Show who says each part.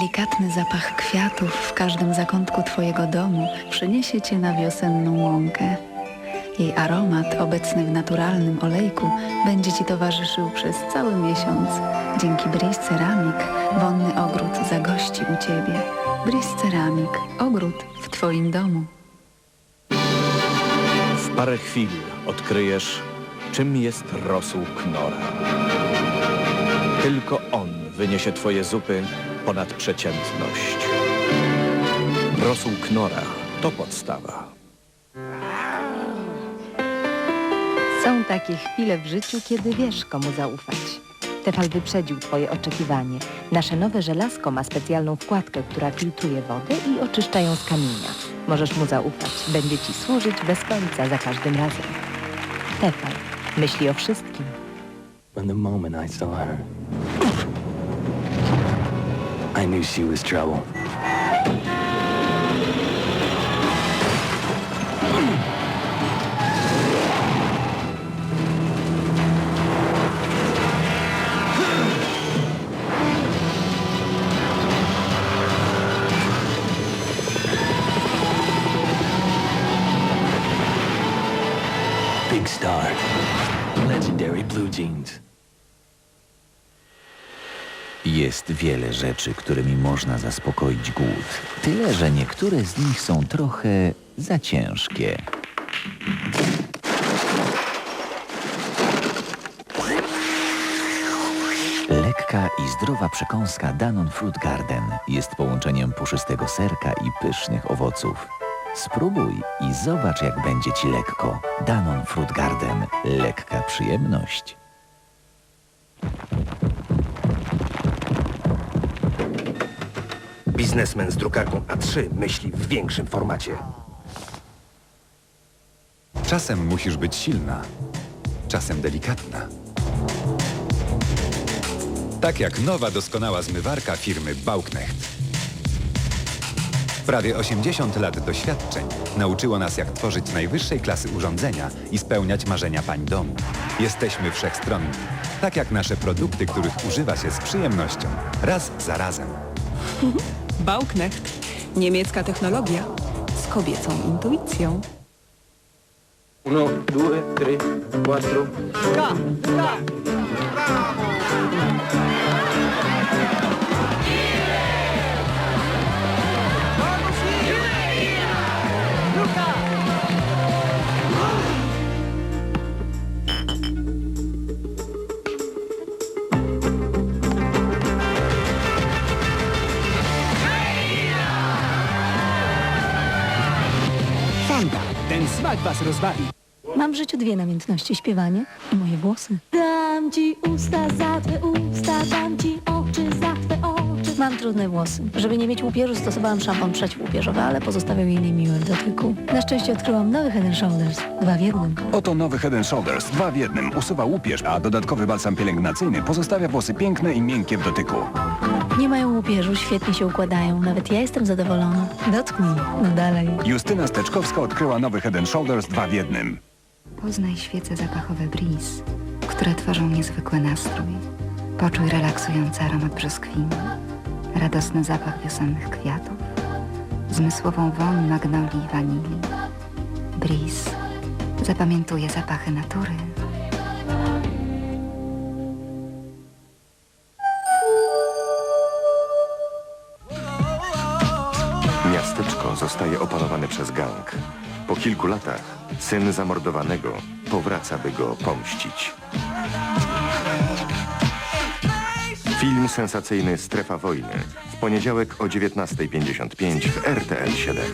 Speaker 1: Delikatny zapach kwiatów w każdym zakątku Twojego domu przyniesie Cię na wiosenną łąkę. Jej aromat, obecny w naturalnym olejku, będzie Ci towarzyszył przez cały miesiąc. Dzięki Breeze Ceramic wonny ogród zagości u Ciebie. Breeze Ceramic. Ogród w Twoim domu.
Speaker 2: W parę chwil odkryjesz, czym jest rosół Knora. Tylko on wyniesie twoje zupy ponad przeciętność. Rosół Knora to podstawa.
Speaker 3: Są takie chwile w życiu, kiedy wiesz, komu zaufać. Tefal wyprzedził Twoje oczekiwanie. Nasze nowe żelazko ma specjalną wkładkę, która filtruje wodę i oczyszcza ją z kamienia. Możesz mu zaufać. Będzie Ci służyć bez końca za każdym razem. Tefal. Myśli o wszystkim.
Speaker 4: From the moment I saw her, I knew she was trouble. Big Star. Legendary blue jeans.
Speaker 5: Jest wiele rzeczy, którymi można zaspokoić głód. Tyle, że niektóre z nich są trochę za ciężkie. Lekka i zdrowa przekąska Danon Fruit Garden jest połączeniem puszystego serka i pysznych owoców. Spróbuj i zobacz, jak będzie Ci lekko. Danon Fruit Garden. Lekka przyjemność.
Speaker 6: Biznesmen z drukarką A3 myśli w większym formacie.
Speaker 7: Czasem musisz być silna, czasem delikatna. Tak jak nowa doskonała zmywarka firmy Bauknecht. Prawie 80 lat doświadczeń nauczyło nas, jak tworzyć najwyższej klasy urządzenia i spełniać marzenia pań domu. Jesteśmy wszechstronni, tak jak nasze produkty, których używa się z przyjemnością, raz za razem.
Speaker 8: Bauknecht. Niemiecka technologia z kobiecą intuicją.
Speaker 6: Uno, due, tre, quattro.
Speaker 8: Fanta. Smak was rozbawi.
Speaker 9: Mam w życiu dwie namiętności, śpiewanie i moje włosy. Dam ci usta za twe usta, dam ci oczy za twe oczy. Mam trudne włosy. Żeby nie mieć łupieżu, stosowałam szampon przeciwłupieżowy, ale pozostawiał jej niemiły w dotyku. Na szczęście odkryłam nowy Head Shoulders, dwa w jednym.
Speaker 10: Oto nowy Head Shoulders, dwa w jednym. Usuwa łupież, a dodatkowy balsam pielęgnacyjny pozostawia włosy piękne i miękkie w dotyku.
Speaker 9: Nie mają łupieżu, świetnie się układają. Nawet ja jestem zadowolona. Dotknij, no dalej.
Speaker 10: Justyna Steczkowska odkryła nowy Head Shoulders, dwa w jednym.
Speaker 11: Poznaj świece zapachowe Breeze, które tworzą niezwykły nastrój. Poczuj relaksujący aromat brzoskwini, radosny zapach wiosennych kwiatów, zmysłową woń magnolii i wanilii. Breeze zapamiętuje zapachy natury.
Speaker 12: Zostaje opanowane przez gang. Po kilku latach syn zamordowanego powraca, by go pomścić. Film sensacyjny Strefa Wojny w poniedziałek o 19.55 w RTL 7.